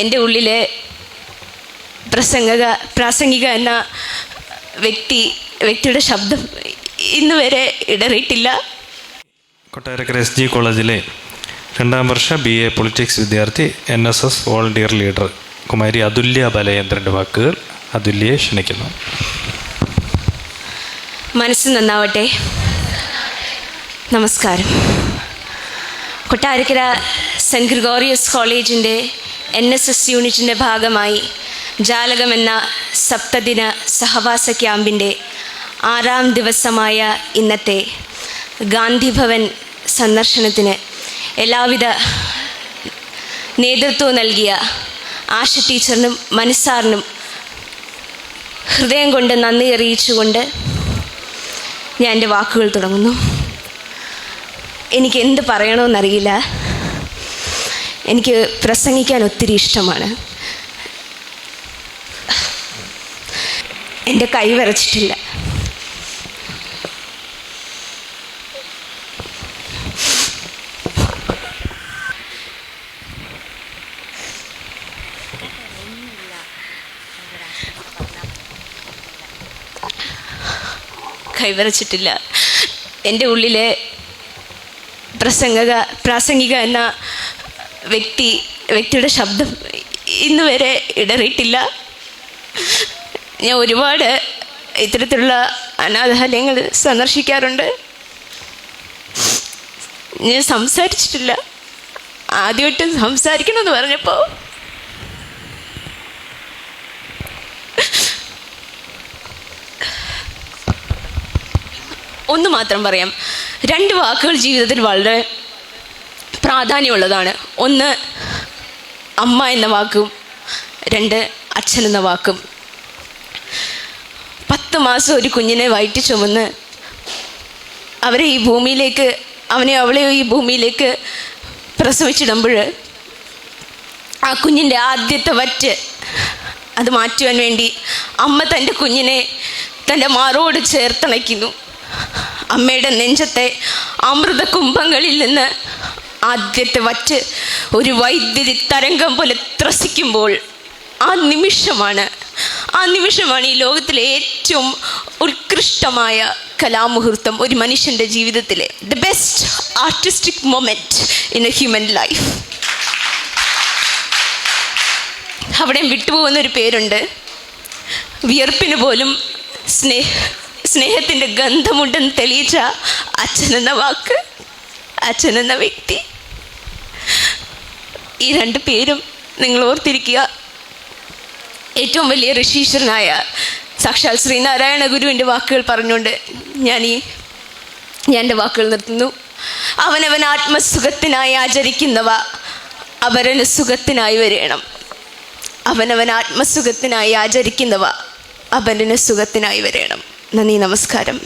എന്റെ ഉള്ളിലെ പ്രസംഗക പ്രാസംഗിക എന്ന വ്യക്തി വ്യക്തിയുടെ ശബ്ദം ഇന്ന് വരെ ഇടറിയിട്ടില്ല. കൊട്ടാരക്കര എസ് ജി കോളേജിലെ രണ്ടാം വർഷ ബി എ പൊളിറ്റിക്സ് വിദ്യാർത്ഥി N S S volunteer leader Kumari Athulya ബലയേന്ദ്രന്റെ വാക്കുകൾ അതുല്യയെ ക്ഷണിക്കുന്നു. മനസ്സ് നന്നാവട്ടെ. നമസ്കാരം. കൊട്ടാരക്കര സെന്റ് ഗ്രിഗോറിയസ് കോളേജിന്റെ എൻ എസ് എസ് യൂണിറ്റിന്റെ ഭാഗമായി ജാലകം എന്ന സപ്തദിന സഹവാസ ക്യാമ്പിന്റെ ആറാം ദിവസമായ ഇന്നത്തെ ഗാന്ധിഭവൻ സന്ദർശനത്തിന് എല്ലാവിധ നേതൃത്വം നൽകിയ ആശ ടീച്ചറിനും മനസ്സാറിനും ഹൃദയം കൊണ്ട് നന്ദി അറിയിച്ചുകൊണ്ട് ഞാൻ എന്റെ വാക്കുകൾ തുടങ്ങുന്നു. എനിക്ക് എന്ത് പറയണമെന്നറിയില്ല. എനിക്ക് പ്രസംഗിക്കാൻ ഒത്തിരി ഇഷ്ടമാണ്. എന്റെ കൈ വരച്ചിട്ടില്ല കൈവരച്ചിട്ടില്ല എന്റെ ഉള്ളിലെ പ്രസംഗക പ്രാസംഗിക എന്ന വ്യക്തി വ്യക്തിയുടെ ശബ്ദം ഇന്ന് വരെ ഇടറിയിട്ടില്ല. ഞാൻ ഒരുപാട് ഇത്തരത്തിലുള്ള അനാഥാലയങ്ങൾ സന്ദർശിക്കാറുണ്ട്. ഞാൻ സംസാരിച്ചിട്ടില്ല. ആദ്യമായിട്ട് സംസാരിക്കണമെന്ന് പറഞ്ഞപ്പോൾ ഒന്ന് മാത്രം പറയാം. രണ്ട് വാക്കുകൾ ജീവിതത്തിൽ വളരെ പ്രാധാന്യമുള്ളതാണ്. ഒന്ന് അമ്മ എന്ന വാക്കും. രണ്ട് അച്ഛൻ എന്ന വാക്കും. പത്ത് മാസം ഒരു കുഞ്ഞിനെ വയറ്റി ചുമന്ന് അവരെ ഈ ഭൂമിയിലേക്ക് അവനെ അവളെ ഈ ഭൂമിയിലേക്ക് പ്രസവിച്ചിടുമ്പോൾ ആ കുഞ്ഞിന്റെ ആദ്യത്തെ വറ്റ് അത് മാറ്റുവാൻ വേണ്ടി അമ്മ തന്റെ കുഞ്ഞിനെ തന്റെ മാറോട് ചേർത്തണയ്ക്കുന്നു. അമ്മയുടെ നെഞ്ചത്തെ അമൃത കുംഭങ്ങളിൽ നിന്ന് ആദ്യത്തെ വറ്റ് ഒരു വൈദ്യുതി തരംഗം പോലെ ത്രസിക്കുമ്പോൾ ആ നിമിഷമാണ് ആ നിമിഷമാണ് ഈ ലോകത്തിലെ ഏറ്റവും ഉത്കൃഷ്ടമായ കലാമുഹൂർത്തം ഒരു മനുഷ്യന്റെ ജീവിതത്തിലെ. The best artistic moment in a human life അവിടെ വിട്ടുപോകുന്ന ഒരു പേരുണ്ട്. വിയർപ്പിന് പോലും സ്നേഹ സ്നേഹത്തിന്റെ ഗന്ധമുണ്ടെന്ന് തെളിയിച്ച അച്ഛൻ എന്ന വാക്ക് അച്ഛൻ എന്ന വ്യക്തി. ഈ രണ്ട് പേരും നിങ്ങൾ ഓർത്തിരിക്കുക. ഏറ്റവും വലിയ ഋഷീശ്വരനായ സാക്ഷാൽ ശ്രീനാരായണ ഗുരുവിന്റെ വാക്കുകൾ പറഞ്ഞുകൊണ്ട് ഞാൻ ഈ ഞാൻ എന്റെ വാക്കുകൾ നിർത്തുന്നു. അവനവൻ ആത്മസുഖത്തിനായി ആചരിക്കുന്നവ അവരന് സുഖത്തിനായി വരണം. അവനവൻ ആത്മസുഖത്തിനായി ആചരിക്കുന്നവ അപരന് സുഖത്തിനായി വരേണം. നന്ദി നമസ്കാരം.